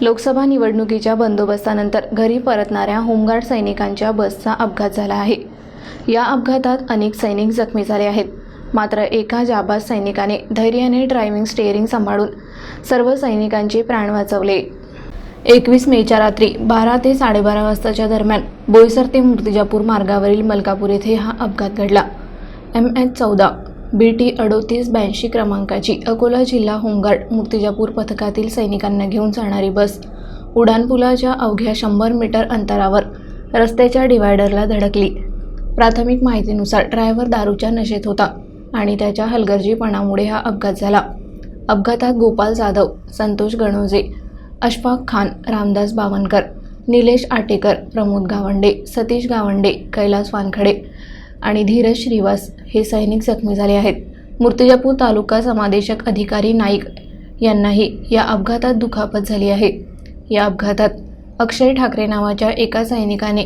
लोकसभा निवडणुकीच्या बंदोबस्तानंतर घरी परतणाऱ्या होमगार्ड सैनिकांच्या बसचा अपघात झाला आहे. या अपघातात अनेक सैनिक जखमी झाले आहेत. मात्र एका जाबाज सैनिकाने धैर्याने ड्रायव्हिंग स्टेअरिंग सांभाळून सर्व सैनिकांचे प्राण वाचवले. एकवीस मेच्या रात्री बारा ते साडेबारा वाजताच्या दरम्यान बोईसर ते मूर्तिजापूर मार्गावरील मलकापूर येथे हा अपघात घडला. एम एच चौदा बी टी अडोतीस ब्याऐंशी क्रमांकाची अकोला जिल्हा होमगार्ड मुर्तिजापूर पथकातील सैनिकांना घेऊन जाणारी बस उड्डाणपुलाच्या अवघ्या शंभर मीटर अंतरावर रस्त्याच्या डिवायडरला धडकली. प्राथमिक माहितीनुसार ड्रायव्हर दारूच्या नशेत होता आणि त्याच्या हलगर्जीपणामुळे हा अपघात झाला. अपघातात गोपाल जाधव संतोष गणोजे अशफाक खान रामदास बावनकर निलेश आटेकर प्रमोद गावंडे सतीश गावंडे कैलास वानखडे आणि धीरज श्रीवास हे सैनिक जखमी झाले आहेत. मूर्तिजापूर तालुका समादेशक अधिकारी नाईक यांनाही या अपघातात दुखापत झाली आहे. या अपघातात अक्षय ठाकरे नावाच्या एका सैनिकाने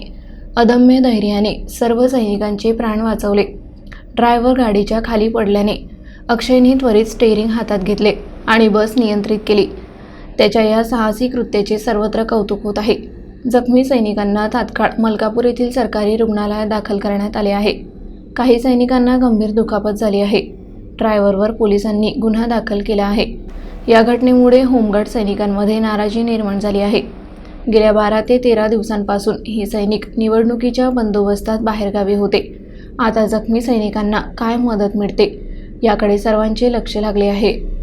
अदम्य धैर्याने सर्व सैनिकांचे प्राण वाचवले. ड्रायव्हर गाडीच्या खाली पडल्याने अक्षयने त्वरित स्टेअरिंग हातात घेतले आणि बस नियंत्रित केली. त्याच्या या साहसी कृत्याचे सर्वत्र कौतुक होत आहे. जखमी सैनिकांना तात्काळ मलकापूर येथील सरकारी रुग्णालयात दाखल करण्यात आले आहे. काही सैनिकांना गंभीर दुखापत झाली आहे. ड्रायव्हरवर पोलिसांनी गुन्हा दाखल केला आहे. या घटनेमुळे होमगार्ड सैनिकांमध्ये नाराजी निर्माण झाली आहे. गेल्या बारा ते तेरा दिवसांपासून हे सैनिक निवडणुकीच्या बंदोबस्तात बाहेरगावी होते. आता जखमी सैनिकांना काय मदत मिळते याकडे सर्वांचे लक्ष लागले आहे.